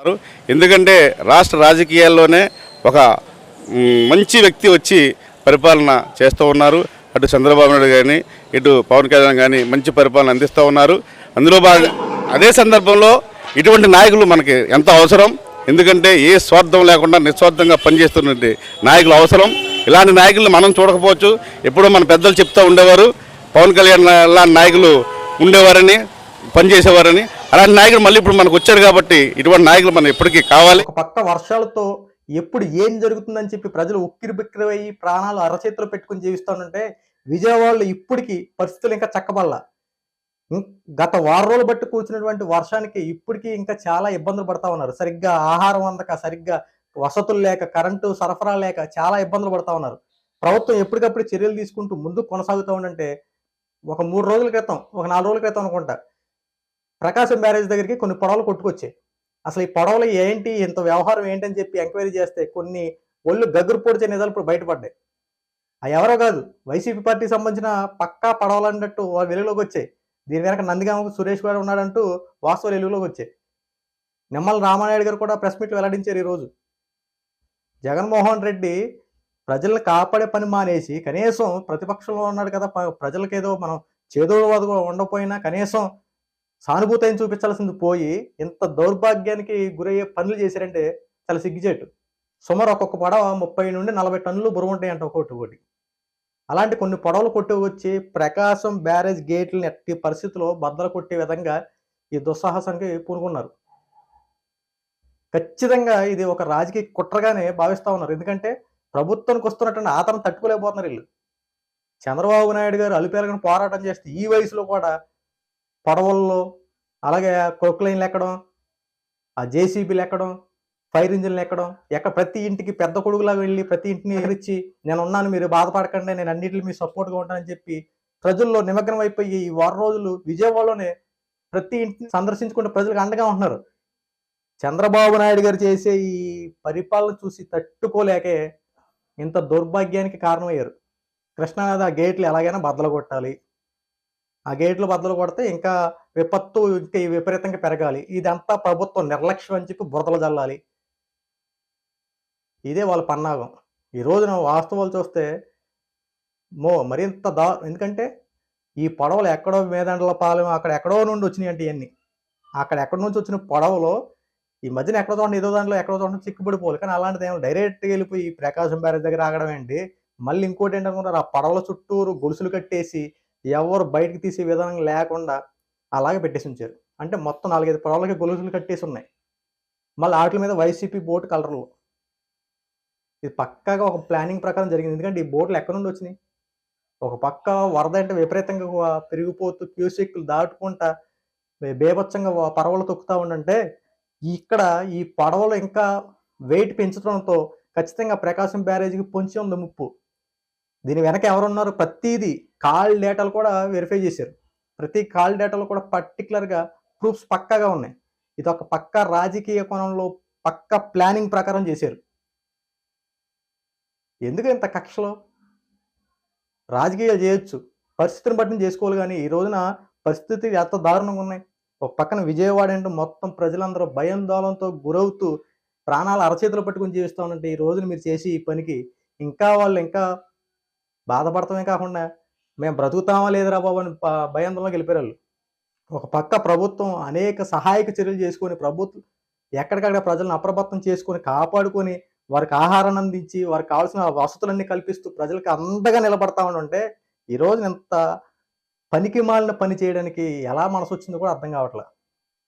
ఉన్నారు. ఎందుకంటే రాష్ట్ర రాజకీయాల్లోనే ఒక మంచి వ్యక్తి వచ్చి పరిపాలన చేస్తూ ఉన్నారు. అటు చంద్రబాబు నాయుడు కానీ ఇటు పవన్ కళ్యాణ్ కానీ మంచి పరిపాలన అందిస్తూ ఉన్నారు. అందులో భాగం అదే సందర్భంలో ఇటువంటి నాయకులు మనకి ఎంత అవసరం? ఎందుకంటే ఏ స్వార్థం లేకుండా నిస్వార్థంగా పనిచేస్తున్నటువంటి నాయకులు అవసరం. ఇలాంటి నాయకులు మనం చూడకపోవచ్చు. ఎప్పుడో మన పెద్దలు చెప్తూ ఉండేవారు. పవన్ కళ్యాణ్ లాంటి నాయకులు ఉండేవారని. పనిచేసేవారని. అలాంటి నాయకులు మళ్ళీ ఇప్పుడు మనకు వచ్చారు కాబట్టి ఇటువంటి నాయకులు మనం ఎప్పటికీ కావాలి. ఒక పక్క వర్షాలతో ఎప్పుడు ఏం జరుగుతుందని చెప్పి ప్రజలు ఉక్కిరి బిక్కిరి అయ్యి ప్రాణాలు అరచేతిలో పెట్టుకుని జీవిస్తానంటే విజయవాడలో ఇప్పటికీ పరిస్థితులు ఇంకా చక్కబల్ల గత వారం రోజులు బట్టి కూర్చున్నటువంటి వర్షానికి ఇప్పటికీ ఇంకా చాలా ఇబ్బందులు పడతా ఉన్నారు. సరిగ్గా ఆహారం అందక సరిగ్గా వసతులు లేక కరెంటు సరఫరా లేక చాలా ఇబ్బందులు పడతా ఉన్నారు. ప్రభుత్వం ఎప్పటికప్పుడు చర్యలు తీసుకుంటూ ముందు కొనసాగుతూ ఉండంటే ఒక మూడు రోజుల క్రితం ఒక నాలుగు రోజుల క్రితం అనుకుంటా ప్రకాశం బ్యారేజ్ దగ్గరికి కొన్ని పొడవలు కొట్టుకొచ్చాయి. అసలు ఈ పొడవలు ఏంటి? ఇంత వ్యవహారం ఏంటని చెప్పి ఎంక్వైరీ చేస్తే కొన్ని ఒళ్ళు గగ్గురు పొడిచే నిజాలు ఇప్పుడు బయటపడ్డాయి. అవి ఎవరో కాదు వైసీపీ పార్టీకి సంబంధించిన పక్కా పడవలు అన్నట్టు వెలుగులోకి వచ్చాయి. దీని వెనక నందిగామ సురేష్ గారు ఉన్నాడంటూ వాస్తవాలు వెలుగులోకి వచ్చాయి. నిమ్మల రామానాయుడు గారు కూడా ప్రెస్ మీట్లు వెల్లడించారు ఈరోజు జగన్మోహన్ రెడ్డి ప్రజలను కాపాడే పని మానేసి కనీసం ప్రతిపక్షంలో ఉన్నాడు కదా ప్రజలకేదో మనం చేదోడు ఉండకపోయినా కనీసం సానుభూత అయిన చూపించాల్సింది పోయి ఇంత దౌర్భాగ్యానికి గురయ్యే పనులు చేశారంటే చాలా సిగ్గుచేటు. సుమారు ఒక్కొక్క పడవ ముప్పై నుండి నలభై టన్నులు బరువు ఉంటాయంట ఒకటి ఒకటి. అలాంటి కొన్ని పడవలు కొట్టి వచ్చి ప్రకాశం బ్యారేజ్ గేట్లని ఎట్టి పరిస్థితుల్లో బద్దలు కొట్టే విధంగా ఈ దుస్సాహసానికి పూనుకున్నారు. ఖచ్చితంగా ఇది ఒక రాజకీయ కుట్రగానే భావిస్తూ ఉన్నారు. ఎందుకంటే ప్రభుత్వానికి వస్తున్నటువంటి ఆతను తట్టుకోలేకపోతున్నారు వీళ్ళు. చంద్రబాబు నాయుడు గారు అలుపేరగని పోరాటం చేస్తే ఈ వయసులో కూడా పడవల్లో అలాగే క్రొక్లైన్లు ఎక్కడం ఆ జేసీబీలు ఎక్కడం ఫైర్ ఇంజిన్లు ఎక్కడం ఎక్కడ ప్రతి ఇంటికి పెద్ద కొడుకులా వెళ్ళి ప్రతి ఇంటిని ఎదిరించి నేను ఉన్నాను మీరు బాధపడకండి నేను అన్నింటిలో మీ సపోర్ట్గా ఉంటానని చెప్పి ప్రజల్లో నిమగ్నం అయిపోయి ఈ వారం రోజులు విజయవాడలోనే ప్రతి ఇంటిని సందర్శించుకుంటే ప్రజలకు అండగా ఉంటున్నారు. చంద్రబాబు నాయుడు గారు చేసే ఈ పరిపాలన చూసి తట్టుకోలేకే ఇంత దౌర్భాగ్యానికి కారణమయ్యారు. కృష్ణానది ఆ గేట్లు ఎలాగైనా బద్దలు కొట్టాలి. ఆ గేట్లు బద్దలు కొడితే ఇంకా విపత్తు ఇంకా ఈ విపరీతంగా పెరగాలి. ఇదంతా ప్రభుత్వం నిర్లక్ష్యం అని చెప్పి బురదలు జల్లాలి. ఇదే వాళ్ళ పన్నాగం. ఈ రోజున వాస్తవాలు చూస్తే మో మరింత దా ఎందుకంటే ఈ పొడవలు ఎక్కడో మేదండల పాలెం అక్కడ ఎక్కడో నుండి వచ్చినాయి అంటే ఇవన్నీ అక్కడ ఎక్కడి నుంచి వచ్చిన పొడవలో ఈ మధ్యన ఎక్కడ చూడండి ఏదో దాంట్లో ఎక్కడో చూడండి చిక్కుపడిపోవాలి కానీ అలాంటిది ఏమో డైరెక్ట్గా వెళ్ళిపోయి ఈ ప్రకాశం బ్యారేజ్ దగ్గర ఆగడం ఏంటి మళ్ళీ ఇంకోటి ఏంటనుకున్నారు ఆ పడవల చుట్టూరు గొలుసులు కట్టేసి ఎవరు బయటకు తీసే విధానం లేకుండా అలాగే పెట్టేసి ఉంచారు. అంటే మొత్తం నాలుగైదు పొడవలకి గొలుసులు కట్టేసి ఉన్నాయి. మళ్ళీ వాటి మీద వైసీపీ బోట్ కలర్లు. ఇది పక్కాగా ఒక ప్లానింగ్ ప్రకారం జరిగింది. ఎందుకంటే ఈ బోట్లు ఎక్కడి నుండి వచ్చినాయి? ఒక పక్క వరద అంటే విపరీతంగా పెరిగిపోతూ క్యూసెక్లు దాటుకుంటా బేభత్సంగా పడవలు తొక్కుతూ ఉండంటే ఇక్కడ ఈ పడవలు ఇంకా వెయిట్ పెంచడంతో ఖచ్చితంగా ప్రకాశం బ్యారేజీకి పొంచి ఉంది ముప్పు. దీని వెనక ఎవరున్నారు? ప్రతిదీ కాల్ డేటాలు కూడా వెరిఫై చేశారు. ప్రతి కాల్ డేటాలు కూడా పర్టికులర్గా ప్రూఫ్స్ పక్కాగా ఉన్నాయి. ఇది ఒక పక్క రాజకీయ కోణంలో పక్క ప్లానింగ్ ప్రకారం చేశారు. ఎందుకు ఇంత కక్షలో? రాజకీయాలు చేయొచ్చు. పరిస్థితిని బట్టి చేసుకోవాలి కానీ ఈ రోజున పరిస్థితి ఎంత దారుణంగా ఉన్నాయి. ఒక పక్కన విజయవాడ అంటే మొత్తం ప్రజలందరూ భయాందోళనతో గురవుతూ ప్రాణాలు అరచేతులు పట్టుకుని జీవిస్తూ ఉంటే ఈ రోజున మీరు చేసి ఈ పనికి ఇంకా వాళ్ళు ఇంకా బాధపడటమే కాకుండా మేము బ్రతుకుతామా లేదురా బాబు అని భయాందోళనకి వెళ్ళిపోయారు వాళ్ళు. ఒక పక్క ప్రభుత్వం అనేక సహాయక చర్యలు చేసుకొని ప్రభుత్వం ఎక్కడికక్కడ ప్రజలను అప్రమత్తం చేసుకొని కాపాడుకొని వారికి ఆహారాన్ని అందించి వారికి కావాల్సిన వసతులన్నీ కల్పిస్తూ ప్రజలకు అండగా నిలబడతా ఉంటే ఈ రోజు ఇంత పనికి మాలిన పని చేయడానికి ఎలా మనసు వచ్చిందో కూడా అర్థం కావట్లే.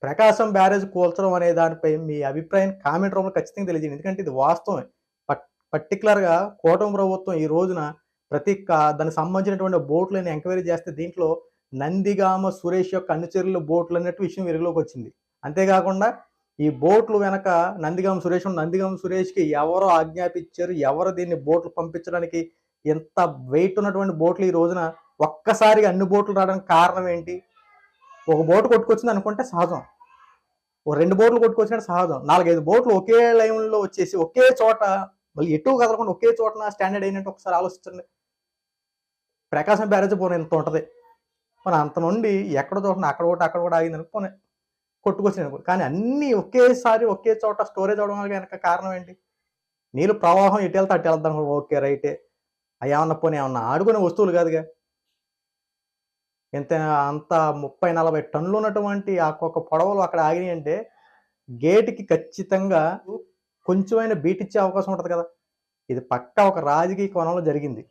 ప్రకాశం బ్యారేజ్ కూల్చడం అనే దానిపై మీ అభిప్రాయం కామెంట్ రూపంలో ఖచ్చితంగా తెలియజేయండి. ఎందుకంటే ఇది వాస్తవం పర్టికులర్గా కూటమి ప్రభుత్వం ఈ రోజున ప్రతి దానికి సంబంధించినటువంటి బోట్లను ఎంక్వైరీ చేస్తే దీంట్లో నందిగామ సురేష్ యొక్క అనుచరులు బోట్లు అన్నట్టు విషయం వెలుగులోకి వచ్చింది. అంతేకాకుండా ఈ బోట్లు వెనక నందిగామ సురేష్ నందిగామ సురేష్కి ఎవరు ఆజ్ఞాపించారు ఎవరు దీన్ని బోట్లు పంపించడానికి ఎంత వెయిట్ ఉన్నటువంటి బోట్లు ఈ రోజున ఒక్కసారిగా అన్ని బోట్లు రావడానికి కారణం ఏంటి? ఒక బోటు కొట్టుకొచ్చింది అనుకుంటే సహజం. ఓ రెండు బోట్లు కొట్టుకొచ్చినట్టు సహజం. నాలుగైదు బోట్లు ఒకే లైన్లో వచ్చేసి ఒకే చోట మళ్ళీ ఎటు కదలకుండా ఒకే చోట స్టాండర్డ్ అయినట్టు ఒకసారి ఆలోచించండి. ప్రకాశం బ్యారేజ్ పోనీ ఇంత ఉంటుంది. మన అంత నుండి ఎక్కడ చూడండి అక్కడ ఒకటి అక్కడ కూడా ఆగింది అనుకోని అనుకో. కానీ అన్నీ ఒకేసారి ఒకే చోట స్టోరేజ్ అవడం వల్ల వెనక కారణం ఏంటి? నీళ్ళు ప్రవాహం ఎటు వెళ్తే అటు వెళ్దాం. ఓకే రైటే. అవి ఏమన్నా పోనీ ఏమన్నా ఆడుకునే వస్తువులు కాదుగా. ఎంత అంత ముప్పై నలభై టన్నులు ఉన్నటువంటి ఆ ఒక్క పొడవలు అక్కడ ఆగినాయి అంటే గేటుకి ఖచ్చితంగా కొంచెమైనా బీటిచ్చే అవకాశం ఉంటుంది కదా. ఇది పక్కా ఒక రాజకీయ కోణంలో జరిగింది.